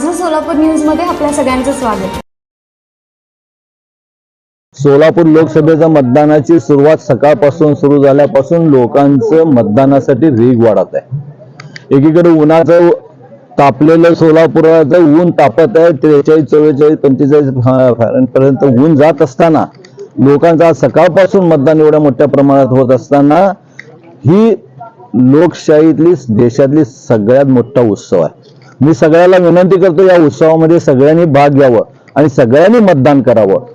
माझं सोलापूर न्यूजमध्ये आपल्या सगळ्यांचं स्वागत. सोलापूर लोकसभेच्या मतदानाची सुरुवात सकाळपासून सुरू झाल्यापासून लोकांचं मतदानासाठी रीग वाढत आहे. एकीकडे उन्हाचं तापलेलं सोलापुराचं ऊन तापत आहे त्रेचाळीस चव्वेचाळीस पंचेचाळीस पर्यंत ऊन जात असताना लोकांचा सकाळपासून मतदान एवढ्या मोठ्या प्रमाणात होत असताना ही लोकशाहीतली देशातली सगळ्यात मोठा उत्सव आहे. मी सगळ्याला विनंती करतो या उत्सवामध्ये सगळ्यांनी भाग घ्यावं आणि सगळ्यांनी मतदान करावं.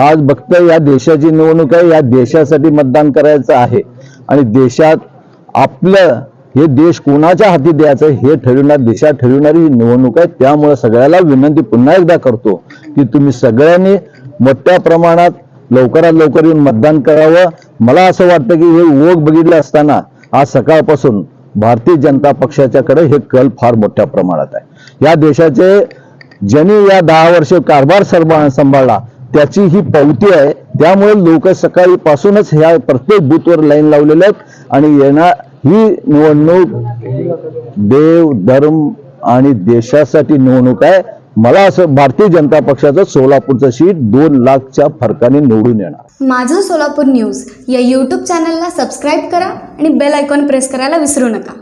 आज बघतोय या देशाची निवडणूक आहे या देशासाठी मतदान करायचं आहे. आणि देशात आपलं हे देश कोणाच्या हाती द्यायचं हे ठरविणार देशात ठरविणारी ही निवडणूक आहे. त्यामुळे सगळ्याला विनंती पुन्हा एकदा करतो की तुम्ही सगळ्यांनी मोठ्या प्रमाणात लवकरात लवकर येऊन मतदान करावं. मला असं वाटतं की हे ओघ बघितलं असताना आज सकाळपासून भारतीय जनता पक्षाच्याकडे हे कल फार मोठ्या प्रमाणात आहे. या देशाचे ज्यांनी या दहा वर्ष कारभार सर्व सांभाळला त्याची ही पावती आहे. त्यामुळे लोक सकाळी पासूनच ह्या प्रत्येक बूथवर लाईन लावलेल्या आहेत आणि येणार ही निवडणूक देव धर्म आणि देशासाठी निवडणूक आहे. मला असं भारतीय जनता पक्षाचं सोलापूरचं सीट दोन लाखच्या फरकाने निवडून येणार. माझं सोलापूर न्यूज या यूट्यूब चॅनलला सबस्क्राईब करा आणि बेल आयकॉन प्रेस करायला विसरू नका.